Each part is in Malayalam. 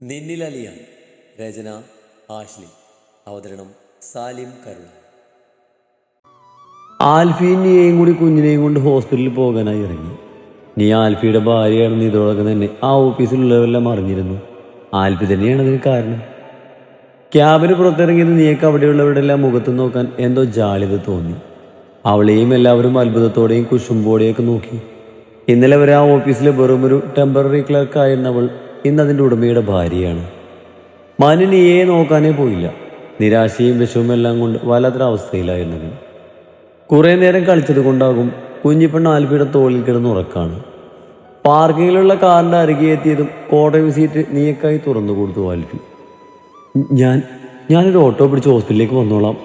നിന്നിലലിയ രചന ആശ്ലി അവതരണം സാലിം കരുണ ആൽഫിനെയും കൂടി കുഞ്ഞിനെയും കൊണ്ട് ഹോസ്പിറ്റലിൽ പോകാനായി ഇറങ്ങി. നീ ആൽഫിയുടെ ഭാര്യയാണെന്ന് ഇതോടൊക്കെ തന്നെ ആ ഓഫീസിലുള്ളവരെല്ലാം അറിഞ്ഞിരുന്നു. ആൽഫി തന്നെയാണ് അതിന് കാരണം. ക്യാബിന് പുറത്തിറങ്ങിയത് നീയൊക്കെ അവിടെയുള്ളവരുടെ എല്ലാം മുഖത്ത് നോക്കാൻ എന്തോ ജാളിത തോന്നി. അവളെയും എല്ലാവരും അത്ഭുതത്തോടെയും കുശുമ്പോടെയൊക്കെ നോക്കി. ഇന്നലെ വരെ ആ ഓഫീസിലെ വെറുമൊരു ടെമ്പററി ക്ലർക്കായിരുന്നവൾ ഇന്ന് അതിന്റെ ഉടമയുടെ ഭാര്യയാണ്. മാനിനിയെ നോക്കാനേ പോയില്ല. നിരാശയും വിഷവും എല്ലാം കൊണ്ട് വല്ലാത്തൊരവസ്ഥയിലായിരുന്നു കുറേ നേരം കളിച്ചത് കൊണ്ടാകും കുഞ്ഞിപ്പെണ്ണ ആൽഫിയുടെ തോളിൽ കിടന്ന് ഉറക്കാണ്. പാർക്കിങ്ങിലുള്ള കാറിന്റെ അരികെ എത്തിയതും കോട്ടയം സീറ്റ് നീയക്കായി തുറന്നു കൊടുത്തു ആൽഫി. ഞാൻ ഞാനൊരു ഓട്ടോ പിടിച്ച് ഹോസ്പിറ്റലിലേക്ക് വന്നോളാം.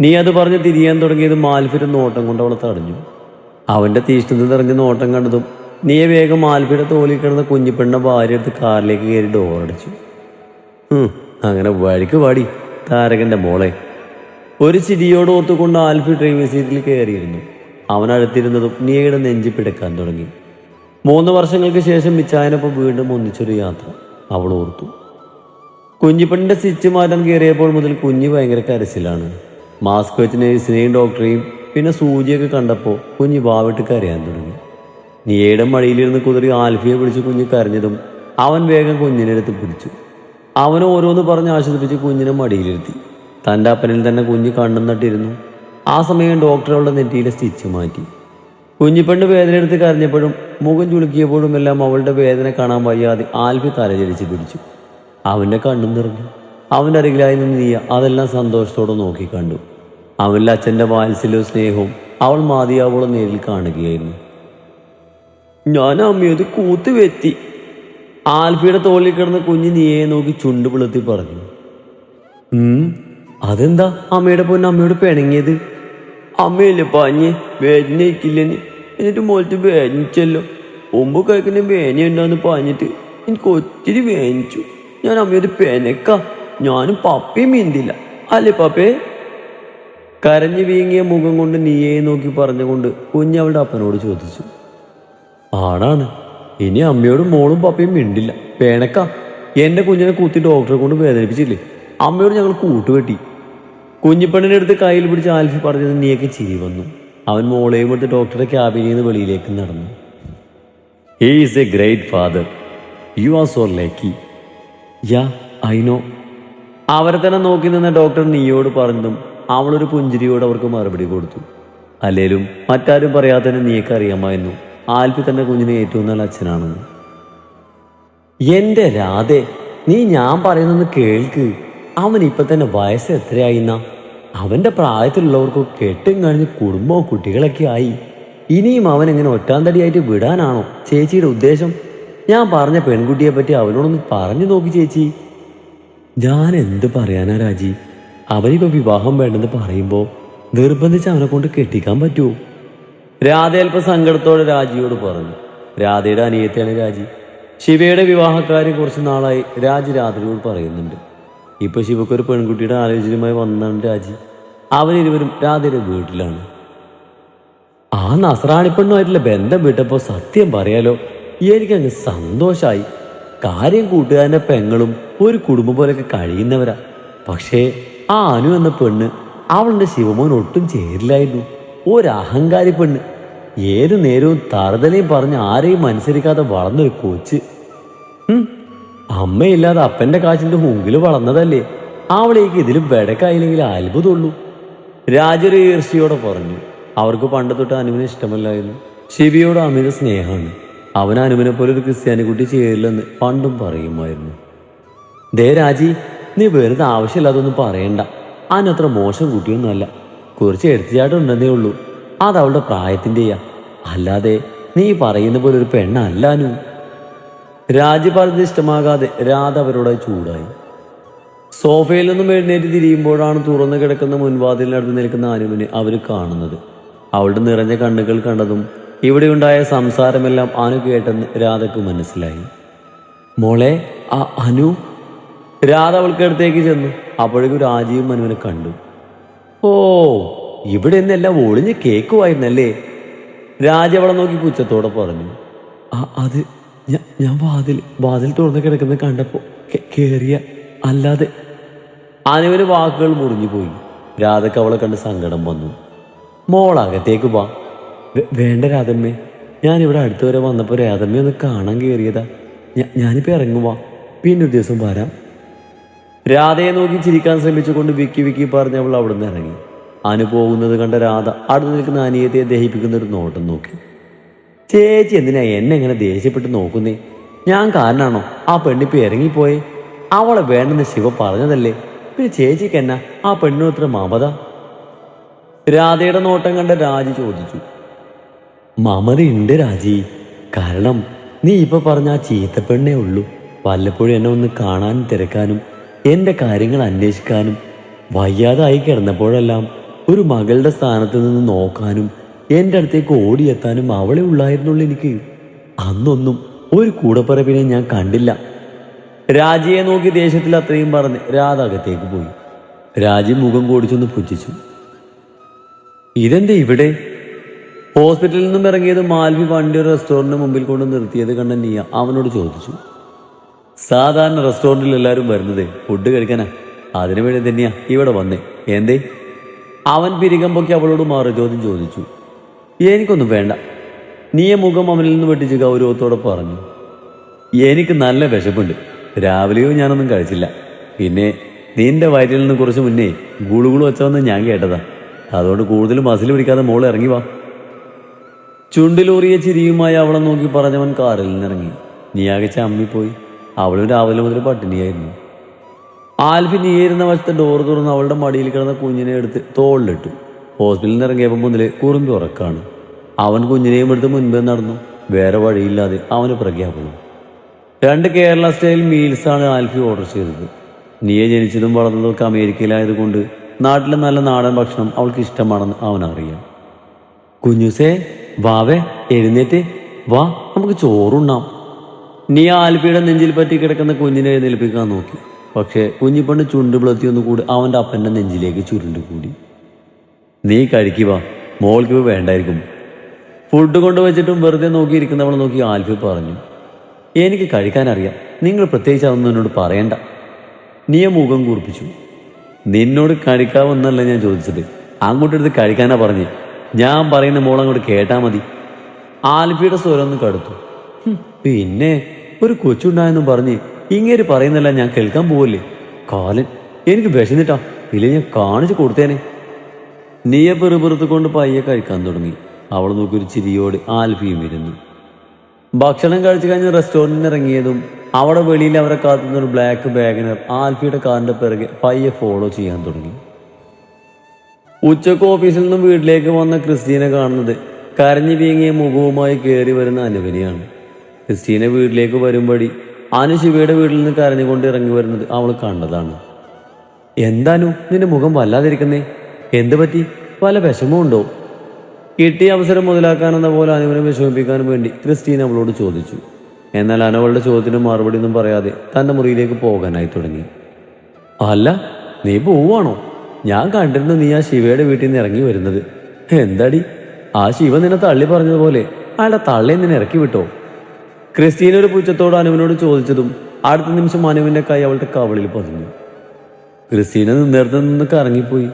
നീ അത് പറഞ്ഞ് തിരിയാൻ തുടങ്ങിയതും ആൽഫിയുടെ നോട്ടം കൊണ്ട് അവളെ തടഞ്ഞു. അവന്റെ തീഷ്ണത നിറഞ്ഞ നോട്ടം കണ്ടതും നീയെ വേഗം ആൽഫിയുടെ തോലിൽ കിടന്ന കുഞ്ഞിപ്പെണ്ണ ഭാര്യ എടുത്ത് കാറിലേക്ക് കയറി ഡോറടിച്ചു അങ്ങനെ വഴിക്ക് പാടി താരകന്റെ മോളെ. ഒരു ചിരിയോട് ഓർത്തുകൊണ്ട് ആൽഫി ഡ്രൈവിംഗ് സീറ്റിൽ കയറിയിരുന്നു. അവൻ അടുത്തിരുന്നതും നീയുടെ നെഞ്ചി പിടക്കാൻ തുടങ്ങി. മൂന്ന് വർഷങ്ങൾക്ക് ശേഷം മിച്ചായനൊപ്പം വീണ്ടും ഒന്നിച്ചൊരു യാത്ര അവൾ ഓർത്തു. കുഞ്ഞിപ്പെണ്ണിന്റെ സ്റ്റിച്ച് മാറ്റാൻ കയറിയപ്പോൾ മുതൽ കുഞ്ഞ് ഭയങ്കര കരച്ചിലാണ്. മാസ്ക് വെച്ച് നേഴ്സിനെയും ഡോക്ടറെയും പിന്നെ സൂചിയൊക്കെ കണ്ടപ്പോൾ കുഞ്ഞ് വാവിട്ട് കരയാൻ തുടങ്ങി. നീയുടെ മടിയിലിരുന്ന് കുതിരി ആൽഫിയെ പിടിച്ച് കുഞ്ഞ് കരഞ്ഞതും അവൻ വേഗം കുഞ്ഞിനെടുത്ത് പിടിച്ചു. അവനെ ഓരോന്ന് പറഞ്ഞ് ആശ്വസിപ്പിച്ച് കുഞ്ഞിനെ മടിയിലിരുത്തി. തന്റെ അപ്പനിൽ തന്നെ കുഞ്ഞ് കണ്ണും ആ സമയം ഡോക്ടർ അവളുടെ നെറ്റിയിലെ സ്റ്റിച്ച് മാറ്റി. കുഞ്ഞിപ്പെണ്ണ് വേദന എടുത്ത് കരഞ്ഞപ്പോഴും മുഖം ചുളുക്കിയപ്പോഴും എല്ലാം അവളുടെ വേദന കാണാൻ വയ്യാതെ ആൽഫി തലചരിച്ച് പിടിച്ചു. അവന്റെ കണ്ണും നിറഞ്ഞു. അവന്റെ അരികിലായി നിന്ന് നീയ അതെല്ലാം സന്തോഷത്തോടെ നോക്കി കണ്ടു. അവനിലെ അച്ഛന്റെ വാത്സല്യവും സ്നേഹവും അവൾ മാതിയാവോളം നേരിൽ കാണുകയായിരുന്നു. ഞാൻ അമ്മയത് കൂത്ത് വെത്തി ആൽഫിയുടെ തോളിൽ കിടന്ന കുഞ്ഞ് നീയെ നോക്കി ചുണ്ട് പിളുത്തി പറഞ്ഞു. അതെന്താ അമ്മയുടെ പൊന്ന് അമ്മയോട് പിണങ്ങിയത്? അമ്മയല്ലേ പാഞ്ഞ് വേദനയിക്കില്ലെന്ന്. എന്നിട്ട് മോലത്ത് വേദനിച്ചല്ലോ. ഒമ്പ് കഴിക്കുന്ന വേദന ഉണ്ടാന്ന് പറഞ്ഞിട്ട് എനിക്ക് ഒത്തിരി വേദനിച്ചു. ഞാൻ അമ്മയോട് പെനക്ക ഞാനും പപ്പയും മീന്തില്ല അല്ലേ പപ്പേ? കരഞ്ഞു വീങ്ങിയ മുഖം കൊണ്ട് നീയെ നോക്കി പറഞ്ഞുകൊണ്ട് കുഞ്ഞവളുടെ അപ്പനോട് ചോദിച്ചു. ആണാണ്. ഇനി അമ്മയോടും മോളും പപ്പയും മിണ്ടില്ല. പേണക്ക എന്റെ കുഞ്ഞിനെ കൂത്തി ഡോക്ടറെ കൊണ്ട് വേദനിപ്പിച്ചില്ലേ? അമ്മയോട് ഞങ്ങൾ കൂട്ടുകെട്ടി. കുഞ്ഞിപ്പെണ്ണിനെ അടുത്ത് കയ്യിൽ പിടിച്ച് ആൽഫി പറഞ്ഞത് നീയൊക്കെ ചിരി വന്നു. അവൻ മോളെയും എടുത്ത് ഡോക്ടറെ ക്യാബിനിൽ നിന്ന് വെളിയിലേക്ക് നടന്നു. He is a great father you are so lucky yeah I know അവരെ തന്നെ നോക്കി നിന്ന ഡോക്ടർ നീയോട് പറഞ്ഞതും അവളൊരു പുഞ്ചിരിയോട് അവർക്ക് മറുപടി കൊടുത്തു. അല്ലേലും മറ്റാരും പറയാത്തതിന് നീയൊക്കെ അറിയാമായിരുന്നു. ആൽഫി തന്റെ കുഞ്ഞിനെ ഏറ്റവും നല്ല അച്ഛനാണ്. എന്റെ രാധെ നീ ഞാൻ പറയുന്നൊന്ന് കേൾക്ക്. അവൻ ഇപ്പൊ തന്നെ വയസ്സ് എത്രയായിന്നാ? അവന്റെ പ്രായത്തിലുള്ളവർക്ക് കെട്ടും കഴിഞ്ഞ് കുടുംബവും കുട്ടികളൊക്കെ ആയി. ഇനിയും അവൻ എങ്ങനെ ഒറ്റാന്തടിയായിട്ട് വിടാനാണോ ചേച്ചിയുടെ ഉദ്ദേശം? ഞാൻ പറഞ്ഞ പെൺകുട്ടിയെ പറ്റി അവനോടൊന്ന് പറഞ്ഞു നോക്കി ചേച്ചി. ഞാൻ എന്ത് പറയാനാ രാജി? അവനിപ്പോ വിവാഹം വേണ്ടെന്ന് പറയുമ്പോ നിർബന്ധിച്ച് അവനെ കൊണ്ട് കെട്ടിക്കാൻ പറ്റുമോ രാധ അല്പ സങ്കടത്തോടെ രാജിയോട് പറഞ്ഞു. രാധയുടെ അനിയത്തിയാണ് രാജി. ശിവയുടെ വിവാഹക്കാര്യം കുറച്ച് നാളായി രാജി രാധയോട് പറയുന്നുണ്ട്. ഇപ്പൊ ശിവക്ക് ഒരു പെൺകുട്ടിയുടെ ആലോചനയുമായി വന്നാണ് രാജി. അവരിരുവരും രാധയുടെ വീട്ടിലാണ്. ആ നസ്രാണി പെണ്ണുമായിട്ടുള്ള ബന്ധം വിട്ടപ്പോ സത്യം പറയാലോ എനിക്കങ്ങ് സന്തോഷായി. കാര്യം കൂട്ടുകാരന്റെ പെങ്ങളും ഒരു കുടുംബം പോലെയൊക്കെ കഴിയുന്നവരാ. പക്ഷേ ആ അനു എന്ന പെണ്ണ് അവളുടെ ശിവമോൻ ഒട്ടും ചേരില്ലായിരുന്നു. ഒരു അഹങ്കാരി പെണ്ണ് ഏതു നേരവും താറുതലയും പറഞ്ഞ് ആരെയും അനുസരിക്കാതെ വളർന്നൊരു കൊച്ച്. അമ്മയില്ലാതെ അപ്പന്റെ കാശിന്റെ മുമ്പിൽ വളർന്നതല്ലേ? അവളേക്ക് ഇതിൽ ബെടക്കായില്ലെങ്കിൽ അത്ഭുതമുള്ളൂ. രാജൊരു ഈർഷിയോടെ പറഞ്ഞു അവർക്ക് പണ്ട് തൊട്ട് അനുവിനെ ഇഷ്ടമല്ലായിരുന്നു. ശിവിയോട് അമിത സ്നേഹമാണ്. അവൻ അനുവിനെ പോലെ ഒരു ക്രിസ്ത്യാനി കുട്ടി ചേരില്ലെന്ന് പണ്ടും പറയുമായിരുന്നു. ദേ രാജി നീ വെറുതെ ആവശ്യമില്ലാതൊന്നും പറയണ്ട. അനത്ര മോശം കുട്ടിയൊന്നുമല്ല. കുറച്ച് എടുത്തുചാട്ടം ഉണ്ടെന്നേ ഉള്ളൂ. അത് അവളുടെ പ്രായത്തിന്റെയാ അല്ലാതെ നീ പറയുന്ന പോലെ ഒരു പെണ്ണല്ലാനു രാജി പറഞ്ഞത് ഇഷ്ടമാകാതെ രാധ അവരോട് ചൂടായി. സോഫയിൽ നിന്നും എഴുന്നേറ്റ് തിരിയുമ്പോഴാണ് തുറന്നു കിടക്കുന്ന മുൻവാതിലിനടുത്ത് നിൽക്കുന്ന അനുവിനെ അവർ കാണുന്നത്. അവളുടെ നിറഞ്ഞ കണ്ണുകൾ കണ്ടതും ഇവിടെ ഇവിടെയുണ്ടായ സംസാരമെല്ലാം അനു കേട്ടെന്ന് രാധക്ക് മനസ്സിലായി. മോളെ ആ അനു. രാധ അവൾക്കടുത്തേക്ക് ചെന്നു. അപ്പോഴേക്കും രാജീവും അനുവിനെ കണ്ടു. ഓ ഇവിടെ നിന്നെല്ലാം ഒളിഞ്ഞ് കേക്കുമായിരുന്നല്ലേ രാജവളം നോക്കി പുച്ഛത്തോടെ പറഞ്ഞു. "ആ, അത് ഞാൻ വാതിൽ വാതിൽ തുറന്ന് കിടക്കുന്ന കണ്ടപ്പോ കേറിയ അല്ലാതെ. അനുവിന് വാക്കുകൾ മുറിഞ്ഞു പോയി. രാധക്ക് അവളെ കണ്ട് സങ്കടം വന്നു. മോൾ അകത്തേക്ക് വാ. വേണ്ട രാധമ്മേ ഞാനിവിടെ അടുത്ത് വരെ വന്നപ്പോൾ രാധമ്മ ഒന്ന് കാണാൻ കയറിയതാ. ഞാനിപ്പോൾ ഇറങ്ങുവാ. പിന്നെ ഒരു ദിവസം വരാം. രാധയെ നോക്കി ചിരിക്കാൻ ശ്രമിച്ചുകൊണ്ട് വിക്കി വിക്കി പറഞ്ഞ് അവൾ അവിടെ നിന്ന് ഇറങ്ങി. അനു പോകുന്നത് കണ്ട രാധ അടുത്ത് നിൽക്കുന്ന അനിയത്തെ ദഹിപ്പിക്കുന്ന ഒരു നോട്ടം നോക്കി. ചേച്ചി എന്തിനാ എന്നെ ഇങ്ങനെ ദേഷ്യപ്പെട്ട് നോക്കുന്നേ? ഞാൻ കാരണാണോ ആ പെണ്ണിപ്പ് ഇറങ്ങിപ്പോയെ? അവളെ വേണ്ടെന്ന് ശിവ പറഞ്ഞതല്ലേ? പിന്നെ ചേച്ചിക്ക് എന്നാ? ആ പെണ്ണിന് ഇത്ര മമത? രാധയുടെ നോട്ടം കണ്ട രാജി ചോദിച്ചു. മമതയുണ്ട് രാജി. കാരണം നീ ഇപ്പൊ പറഞ്ഞ ആ ചീത്ത പെണ്ണേ ഉള്ളൂ. വല്ലപ്പോഴും എന്നെ ഒന്ന് കാണാനും തിരക്കാനും എന്റെ കാര്യങ്ങൾ അന്വേഷിക്കാനും വയ്യാതായി കിടന്നപ്പോഴെല്ലാം ഒരു മകളുടെ സ്ഥാനത്ത് നിന്ന് നോക്കാനും എന്റെ അടുത്തേക്ക് ഓടിയെത്താനും അവളെ ഉള്ളായിരുന്നുള്ളൂ എനിക്ക്. അന്നൊന്നും ഒരു കൂടപ്പറപ്പിനെ ഞാൻ കണ്ടില്ല. രാജിയെ നോക്കി ദേഷ്യത്തിൽ അത്രയും പറഞ്ഞ് രാധ അകത്തേക്ക് പോയി. രാജി മുഖം കോടിച്ചൊന്ന് പുച്ഛിച്ചു. ഇതെന്തേ ഇവിടെ? ഹോസ്പിറ്റലിൽ നിന്നും ഇറങ്ങിയത് മാൽവി വണ്ടി ഒരു റെസ്റ്റോറന്റിന് മുമ്പിൽ കൊണ്ട് നിർത്തിയത് കണ്ട നീയ അവനോട് ചോദിച്ചു. സാധാരണ റെസ്റ്റോറന്റിൽ എല്ലാവരും വരുന്നത് ഫുഡ് കഴിക്കാനാ. അതിനു വേണ്ടി തന്നെയാ ഇവിടെ വന്നേ. എന്തേ? അവൻ പിരികമ്പൊക്കെ പൊക്കി അവളോട് മാറി ചോദ്യം ചോദിച്ചു. എനിക്കൊന്നും വേണ്ട. നീയ മുഖം അവനിൽ നിന്ന് വെട്ടിച്ച് ഗൗരവത്തോടെ പറഞ്ഞു. എനിക്ക് നല്ല വിശപ്പുണ്ട്. രാവിലെയോ ഞാനൊന്നും കഴിച്ചില്ല. പിന്നെ നിന്റെ വയറ്റിൽ നിന്ന് കുറച്ച് മുന്നേ ഗുളുകുളു വെച്ചവെന്ന് ഞാൻ കേട്ടതാ. അതുകൊണ്ട് കൂടുതൽ മസിൽ പിടിക്കാതെ മോൾ ഇറങ്ങി വാ. ചുണ്ടിലൂറിയ ചിരിയുമായി അവളെ നോക്കി പറഞ്ഞവൻ കാറിൽ നിന്നിറങ്ങി. നീ ആകെ അമ്മിപ്പോയി അവളും രാവിലെ മുതൽ പട്ടിണിയായിരുന്നു. ആൽഫി ഈയിരുന്ന വശത്തെ ഡോർ തുറന്ന് അവളുടെ മടിയിൽ കിടന്ന കുഞ്ഞിനെ എടുത്ത് തോളിലിട്ടു. ഹോസ്പിറ്റലിൽ നിന്ന് ഇറങ്ങിയപ്പോൾ മുതൽ കുറുമ്പി ഉറക്കാണ്. അവൻ കുഞ്ഞിനെയും എടുത്ത് മുൻപേ നടന്നു. വേറെ വഴിയില്ലാതെ അവന് പ്രഖ്യാപനം. രണ്ട് കേരള സ്റ്റൈൽ മീൽസാണ് ആൽഫി ഓർഡർ ചെയ്തത്. നീയെ ജനിച്ചതും വളർന്നതൊക്കെ അമേരിക്കയിലായതുകൊണ്ട് നാട്ടിലെ നല്ല നാടൻ ഭക്ഷണം അവൾക്ക് ഇഷ്ടമാണെന്ന് അവൻ അറിയാം കുഞ്ഞുസേ വാവേ എഴുന്നേറ്റ്. വാ നമുക്ക് ചോറുണ്ണാം. നീ ആൽപിയുടെ നെഞ്ചിൽ പറ്റി കിടക്കുന്ന കുഞ്ഞിനെ എഴുന്നേൽപ്പിക്കാൻ നോക്കി. പക്ഷേ കുഞ്ഞിപ്പണ്ട് ചുണ്ട് പിളർത്തി ഒന്നുകൂടി അവന്റെ അപ്പന്റെ നെഞ്ചിലേക്ക് ചുരുണ്ട് കൂടി നീ കഴിക്കുക മോൾക്ക് വേണ്ടായിരിക്കും. ഫുഡ് കൊണ്ടുവച്ചിട്ടും വെറുതെ നോക്കിയിരിക്കുന്നവളെ നോക്കി ആൽഫി പറഞ്ഞു. എനിക്ക് കഴിക്കാനറിയാം നിങ്ങൾ പ്രത്യേകിച്ച് അതൊന്നും എന്നോട് പറയണ്ട. നീയെ മുഖം കൂർപ്പിച്ചു നിന്നോട് കഴിക്കാമെന്നല്ല ഞാൻ ചോദിച്ചത്. അങ്ങോട്ടെടുത്ത് കഴിക്കാനാ പറഞ്ഞ്. ഞാൻ പറയുന്ന മോൾ അങ്ങോട്ട് കേട്ടാ മതി. ആൽഫിയുടെ സ്വരം ഒന്ന് കടുത്തു. പിന്നെ ഒരു കൊച്ചുണ്ടായെന്നും പറഞ്ഞ് ഇങ്ങേര് പറയുന്നല്ല ഞാൻ കേൾക്കാൻ പോവല്ലേ? കാലൻ എനിക്ക് വിശന്നിട്ടാ ഇല്ല ഞാൻ കാണിച്ചു കൊടുത്തേനെ. നീയ പെറുപെറുത്ത് കൊണ്ട് പയ്യെ കഴിക്കാൻ തുടങ്ങി. അവൾ നോക്കൊരു ചിരിയോട് ആൽഫിയും ഇരുന്നു ഭക്ഷണം കഴിച്ചു കഴിഞ്ഞ് റെസ്റ്റോറന്റിന് ഇറങ്ങിയതും അവിടെ വെളിയിൽ അവരെ കാത്തുന്ന ഒരു ബ്ലാക്ക് ബാഗിനർ ആൽഫിയുടെ കാറിന്റെ പിറകെ പയ്യെ ഫോളോ ചെയ്യാൻ തുടങ്ങി. ഉച്ചയ്ക്ക് ഓഫീസിൽ നിന്നും വീട്ടിലേക്ക് വന്ന ക്രിസ്റ്റീനെ കാണുന്നത് കരഞ്ഞു വീങ്ങിയ മുഖവുമായി കയറി വരുന്ന അനുവിനെയാണ്. ക്രിസ്റ്റീനെ വീട്ടിലേക്ക് വരുമ്പടി ആനു ശിവയുടെ വീട്ടിൽ നിന്ന് കരഞ്ഞുകൊണ്ട് ഇറങ്ങി വരുന്നത് അവൾ കണ്ടതാണ്. എന്താനു നിന്റെ മുഖം വല്ലാതിരിക്കുന്നേ? എന്ത് പറ്റി? വല്ല വിഷമമുണ്ടോ? കിട്ടിയ അവസരം മുതലാക്കാനെന്ന പോലെ അനുവിനെ വിഷമിപ്പിക്കാനും വേണ്ടി ക്രിസ്റ്റീൻ അവളോട് ചോദിച്ചു. എന്നാൽ അനവളുടെ ചോദ്യത്തിന് മറുപടി ഒന്നും പറയാതെ തന്റെ മുറിയിലേക്ക് പോകാനായി തുടങ്ങി. അല്ല നീ പോവാണോ ഞാൻ കണ്ടിരുന്നു നീ ആ ശിവയുടെ വീട്ടിൽ നിന്ന് ഇറങ്ങി വരുന്നത്. എന്താടി? ആ ശിവ നിന്നെ തള്ളി പറഞ്ഞതുപോലെ അയാളുടെ തള്ളി നിന്നെ ഇറക്കി വിട്ടോ? ക്രിസ്റ്റീന ഒരു പുച്ഛത്തോട് അനുവിനോട് ചോദിച്ചതും അടുത്ത നിമിഷം അനുവിന്റെ കൈ അവളുടെ കവളിൽ പതിഞ്ഞു. ക്രിസ്റ്റീന നേരത്തെ നിന്ന് കറങ്ങിപ്പോയി.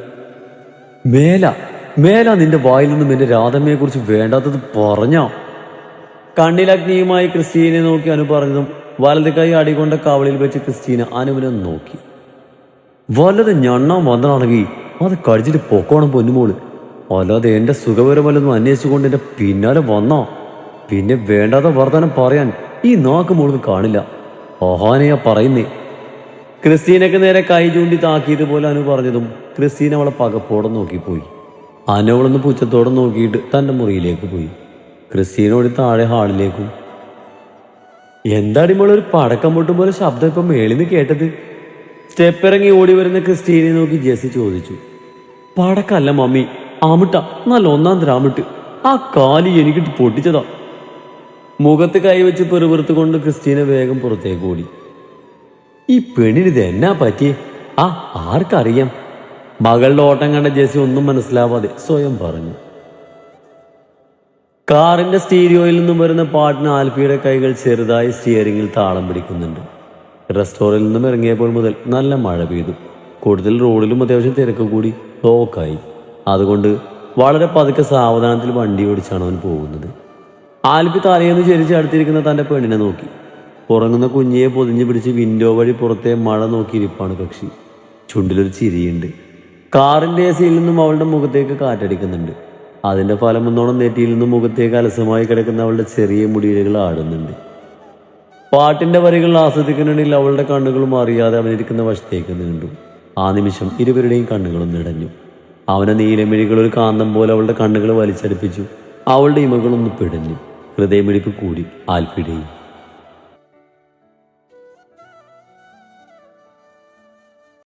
മേല മേല നിന്റെ വായിൽ നിന്നും എന്റെ രാധമ്മയെ കുറിച്ച് വേണ്ടാത്തത് പറഞ്ഞോ? കണ്ണിലഗ്നിയുമായി ക്രിസ്റ്റീനെ നോക്കി അനു പറഞ്ഞതും വലത് കൈ അടികൊണ്ട കവളിൽ വെച്ച് ക്രിസ്റ്റീന അനുവിനെ നോക്കി. വല്ലത് ഞണ്ണാൻ വന്നതാണെങ്കിൽ അത് കഴിച്ചിട്ട് പൊക്കോണം പൊന്നുമോൾ. അല്ലാതെ എന്റെ സുഖപരം വല്ലതും അന്വേഷിച്ചുകൊണ്ട് എന്റെ പിന്നാലെ വന്നോ? പിന്നെ വേണ്ടാത്ത വർത്തമാനം പറയാൻ ഈ നാക്ക് മുഴുവൻ കാണില്ല. ഓഹാനയാ പറയുന്നേ. ക്രിസ്റ്റീനക്ക് നേരെ കൈ ചൂണ്ടി താക്കിയതുപോലെ അനു പറഞ്ഞതും ക്രിസ്റ്റീൻ അവളെ പകപ്പോടെ നോക്കിപ്പോയി. അനു അവളൊന്ന് പുച്ഛത്തോടെ നോക്കിയിട്ട് തന്റെ മുറിയിലേക്ക് പോയി. ക്രിസ്റ്റീനോട് താഴെ ഹാളിലേക്കും. എന്താടിമോൾ ഒരു പടക്കം പൊട്ടും പോലെ ശബ്ദം ഇപ്പം മേളിന്ന് കേട്ടത്? സ്റ്റെപ്പ് ഇറങ്ങി ഓടി വരുന്ന ക്രിസ്റ്റീനെ നോക്കി ജെസ്സി ചോദിച്ചു. പടക്കല്ല മമ്മി ആമിട്ട നല്ല ഒന്നാം ദ്രാമിട്ട്. ആ കാലി എനിക്കിട്ട് പൊട്ടിച്ചതാ. മുഖത്ത് കൈവച്ച് പെറുപെറുത്ത് കൊണ്ട് ക്രിസ്റ്റീന വേഗം പുറത്തേക്ക് ഓടി. ഈ പെണ്ണിന് ഇത് എന്നാ പറ്റി ആ ആർക്കറിയാം? മകളുടെ ഓട്ടം കണ്ട ജെസി ഒന്നും മനസ്സിലാവാതെ സ്വയം പറഞ്ഞു. കാറിന്റെ സ്റ്റീരിയോയിൽ നിന്നും വരുന്ന പാട്ടിന് ആൽഫിയുടെ കൈകൾ ചെറുതായി സ്റ്റിയറിംഗിൽ താളം പിടിക്കുന്നുണ്ട്. റെസ്റ്റോറന്റിൽ നിന്നും ഇറങ്ങിയപ്പോൾ മുതൽ നല്ല മഴ പെയ്തു. കൂടുതൽ റോഡിലും അത്യാവശ്യം തിരക്ക് കൂടി ബ്ലോക്കായി അതുകൊണ്ട് വളരെ പതുക്കെ സാവധാനത്തിൽ വണ്ടി ഓടിച്ചാണ് അവൻ പോകുന്നത്. ആൽപ്പി തലയെന്ന് ചെരിച്ച് അടുത്തിരിക്കുന്ന തന്റെ പെണ്ണിനെ നോക്കി. ഉറങ്ങുന്ന കുഞ്ഞിയെ പൊതിഞ്ഞു പിടിച്ച് വിൻഡോ വഴി പുറത്തെ മഴ നോക്കിയിരിപ്പാണ് കക്ഷി ചുണ്ടിലൊരു ചിരിയുണ്ട്. കാറിന്റെ എസിയിൽ നിന്നും അവളുടെ മുഖത്തേക്ക് കാറ്റടിക്കുന്നുണ്ട്. അതിന്റെ ഫലം എന്നോണം നെറ്റിയിൽ നിന്നും മുഖത്തേക്ക് അലസമായി കിടക്കുന്ന അവളുടെ ചെറിയ മുടിയിലുകൾ ആടുന്നുണ്ട്. പാട്ടിന്റെ വരികൾ ആസ്വദിക്കുന്നുണ്ടെങ്കിൽ അവളുടെ കണ്ണുകളും അറിയാതെ അവനിരിക്കുന്ന വശത്തേക്ക് നീണ്ടു. ആ നിമിഷം ഇരുവരുടെയും കണ്ണുകളും നിടഞ്ഞു. അവനെ നീലമിഴികൾ ഒരു കാന്തം പോലെ അവളുടെ കണ്ണുകൾ വലിച്ചടുപ്പിച്ചു. അവളുടെ ഇമകളൊന്ന് പിടഞ്ഞു. ഹൃദയമിടിപ്പ് കൂടി ആൽഫിയുടെയും